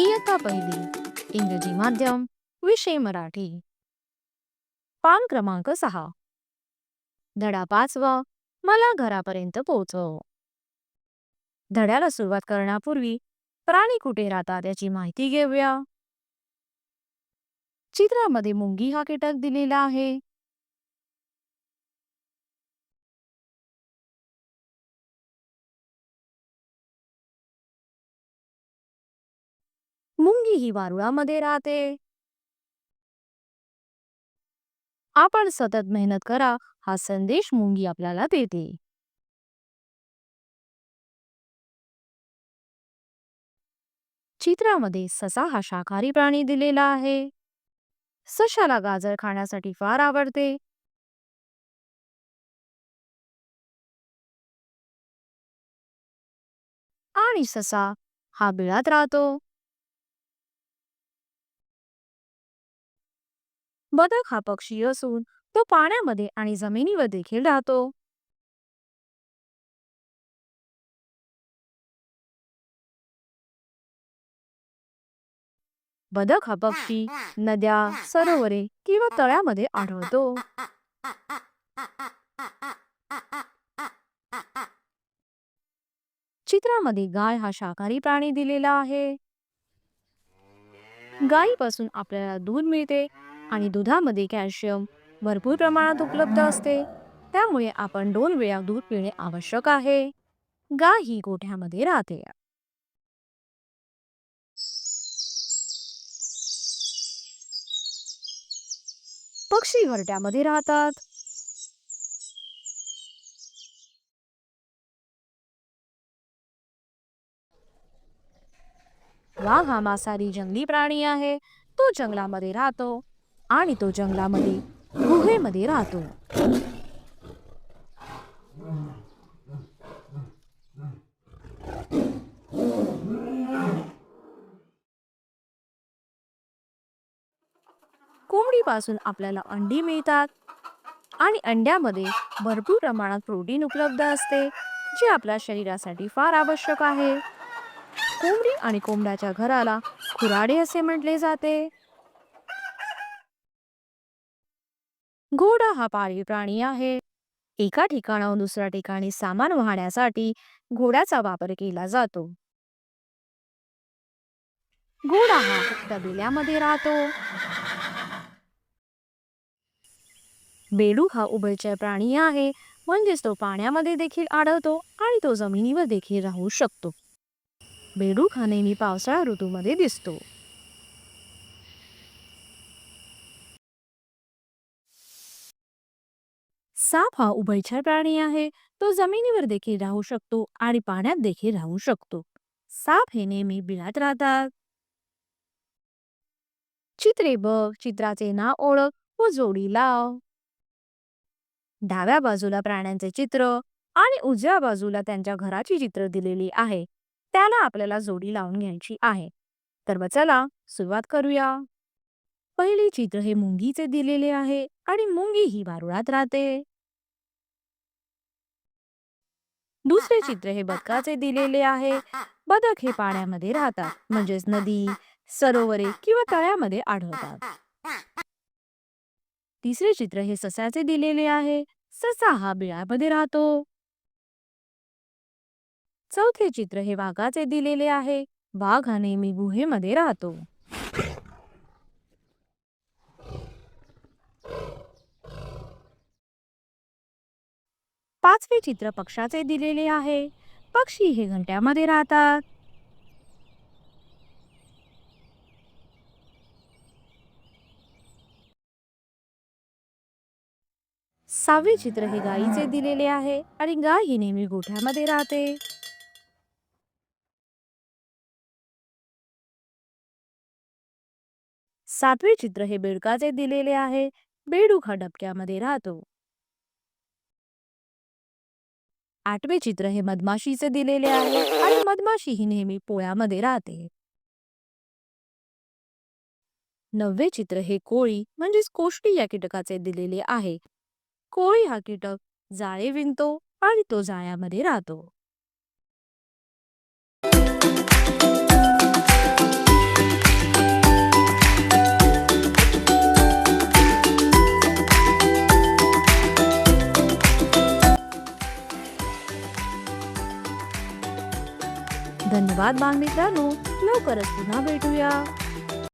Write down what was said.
इयत्ता पहिली इंग्रजी माध्यम विषय मराठी. पान क्रमांक सहा. धडा पाचवा मला घरापर्यंत पोहोचव. धड्याला सुरुवात करण्यापूर्वी प्राणी कुठे राहतात याची माहिती घेऊया. चित्रामध्ये मुंगी हा कीटक दिलेला आहे. मुंगी ही वारुळामध्ये राहते. आपण सतत मेहनत करा हा संदेश मुंगी आपल्याला देते. चित्रामध्ये ससा हा शाकाहारी प्राणी दिलेला आहे. सशाला गाजर खाण्यासाठी फार आवडते. आणि ससा हा बिळात राहतो. बदक हा पक्षी असून तो पाण्यामध्ये आणि जमिनीवर देखील राहतो. बदक हा पक्षी नद्या सरोवरे किंवा तळ्यामध्ये आढळतो. चित्रामध्ये गाय हा शाकाहारी प्राणी दिलेला आहे. गायीपासून आपल्याला दूध मिळते आणि दुधामध्ये कॅल्शियम भरपूर प्रमाणात उपलब्ध असते. त्यामुळे आपण दोन वेळा दूध पिणे आवश्यक आहे. गाय ही गोठ्यामध्ये राहते. पक्षी घरट्यामध्ये राहतात. वाघ हा मांसाहारी जंगली प्राणी आहे. तो जंगलामध्ये राहतो. आणि तो जंगलामध्ये गुहेमध्ये राहतो. कोंबडीपासून आपल्याला अंडी मिळतात आणि अंड्यामध्ये भरपूर प्रमाणात प्रोटीन उपलब्ध असते जे आपल्या शरीरासाठी फार आवश्यक आहे. कोंबडी आणि कोंबड्याच्या घराला खुराडे असे म्हटले जाते. घोडा हा पाळीव प्राणी आहे. एका ठिकाणाहून दुसऱ्या ठिकाणी सामान वाहण्यासाठी घोड्याचा वापर केला जातो. घोडा हा तबेल्यामध्ये राहतो. बेडूक हा उभयचर प्राणी आहे म्हणजेच तो पाण्यामध्ये देखील आढळतो आणि तो जमिनीवर देखील राहू शकतो. बेडूक हा नेहमी पावसाळा ऋतूमध्ये दिसतो. साप हा उभयचर प्राणी आहे. तो जमिनीवर देखील राहू शकतो आणि पाण्यात देखील राहू शकतो. साप हे नेहमी बिळात राहतात. चित्रे बघ चित्राचे नाव ओळख व जोडी लाव. डाव्या बाजूला प्राण्यांचे चित्र आणि उजव्या बाजूला त्यांच्या घराची चित्र दिलेली आहे. त्याला आपल्याला जोडी लावून घ्यायची आहे. तर मग चला सुरुवात करूया. पहिले चित्र हे मुंगीचे दिलेले आहे आणि मुंगी ही वारुळात राहते. दुसरे चित्र हे बदकाचे दिलेले आहे. बदक हे पाण्यामध्ये राहतात म्हणजेच नदी सरोवरे किंवा तळ्यामध्ये आढळतात. तिसरे चित्र हे ससाचे दिलेले आहे. ससा हा बिळामध्ये राहतो. चौथे चित्र हे वाघाचे दिलेले आहे. वाघ हा नेहमी गुहेमध्ये राहतो. पाचवे चित्र पक्षाचे दिलेले आहे. पक्षी हे घंट्यामध्ये राहतात. सहावे चित्र हे गायीचे दिलेले आहे आणि गाय ही नेहमी गोठ्यामध्ये राहते. सातवे चित्र हे बेडकाचे दिलेले आहे. बेडूक हा डबक्यामध्ये राहतो. आठवे चित्र हे मधमाशीचे दिलेले आहे आणि मधमाशी ही नेहमी पोळ्यामध्ये राहते. नववे चित्र हे कोळी म्हणजेच कोष्टी या कीटकाचे दिलेले आहे. कोळी हा कीटक जाळे विणतो आणि तो जाळ्यामध्ये राहतो. धन्यवाद बालमित्रांनो लवकरच पुन्हा भेटूया.